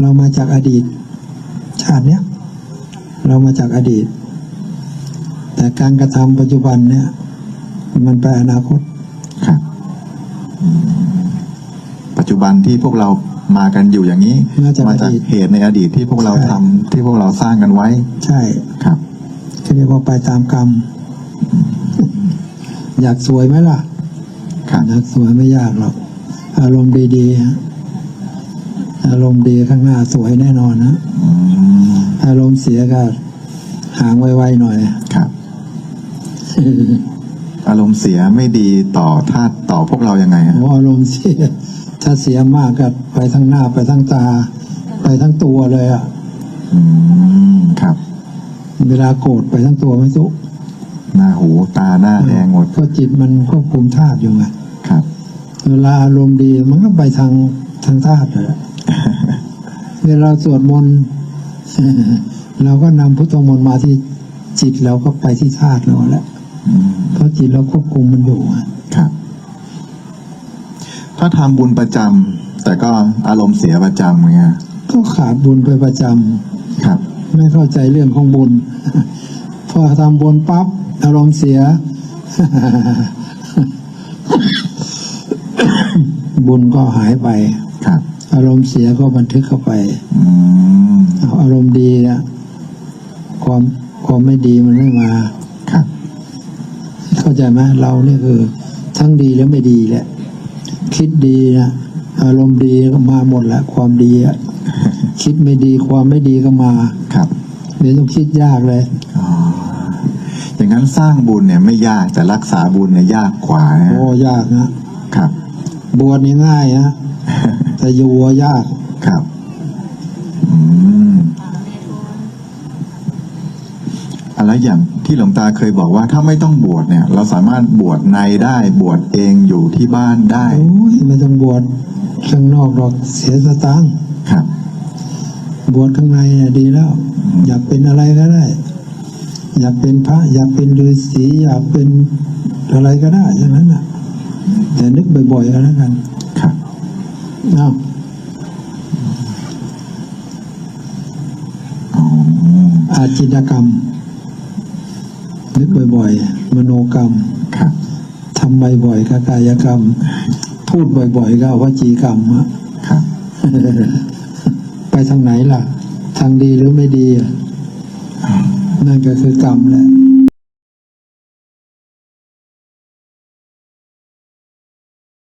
เรามาจากอดีต ชาติเนี้ยเรามาจากอดีต แต่การกระทำปัจจุบันเนี่ย มันไปอนาคตครับอืมปัจจุบันที่พวกเรามากันอยู่อย่างนี้ มาจากจากอดีตเหตุในอดีตที่พวกเราใช่ทำที่พวกเราสร้างกันไว้ ใช่ครับก็เรียกว่าไปตามกรรม อยากสวยไหมล่ะครับอยากสวยไม่ยากหรอกอารมณ์ดีๆฮะ อารมณ์ดีข้างหน้าสวยแน่นอนนะอืมอารมณ์เสียก็หางไวๆหน่อยครับ อารมณ์เสียไม่ดีต่อท่าต่อพวกเรายังไงฮะโอ้อารมณ์เสียถ้าเสียมากก็ไปทั้งหน้าไปทั้งตา ไปทั้งตัวเลยอะอืมครับ เวลาโกรธไปทั้งตัวไม่ทุกหน้าหูตาหน้าแดงหมดก็จิตมันควบคุมธาตุอยู่ไงครับ เวลาอารมณ์ดีมันก็ไปทางทางธาตุเลยอะ เวลาสวดมนต์เราก็นำพุทธมนต์มาที่จิตเราก็ไปที่ธาตุเราแหละอืมเพราะจิตเราควบคุมมันอยู่อะครับ ถ้าทำบุญประจำแต่ก็อารมณ์เสียประจำเงี้ยก็ขาดบุญไปประจำครับ ไม่เข้าใจเรื่องของบุญ พอทำบุญปั๊บอารมณ์เสีย บุญก็หายไปครับ อารมณ์เสียก็บันทึกเข้าไปอืมเอาอารมณ์ดีนะความความไม่ดีมันไม่มาครับเข้าใจไหมเราเนี่ยคือ ทั้งดีและไม่ดีแหละ คิดดีนะอารมณ์ดีก็มาหมดแหละความดีอะคิดไม่ดีความไม่ดีก็มาครับไม่ต้องคิดยากเลยอ๋ออย่างนั้นสร้างบุญเนี่ยไม่ยากแต่รักษาบุญเนี่ยยากกว่านะโอ้ยากนะครับ บวชนี่ง่ายนะ แต่อยู่อะยากครับอืมอะไรอย่างที่หลวงตาเคยบอกว่าถ้าไม่ต้องบวชเนี่ย เราสามารถบวชในได้บวชเองอยู่ที่บ้านได้ โอ้ยไม่ต้องบวชข้างนอกหรอกเสียสตางค์ครับ บวชข้างในเนี่ยดีแล้ว อยากเป็นอะไรก็ได้ อยากเป็นพระ อยากเป็นฤาษีอยากเป็นอะไรก็ได้อย่างนั้นน่ะแต่นึกบ่อยๆก็แล้วกัน ครับอ้าวอ๋ออาจินกรรม นึกบ่อยๆ มโนกรรมครับทำบ่อยๆก็กายกรรม พูดบ่อยๆก็วจีกรรมอะครับไปทางไหนล่ะ ทางดีหรือไม่ดีอะนั่นก็คือกรรมแหละ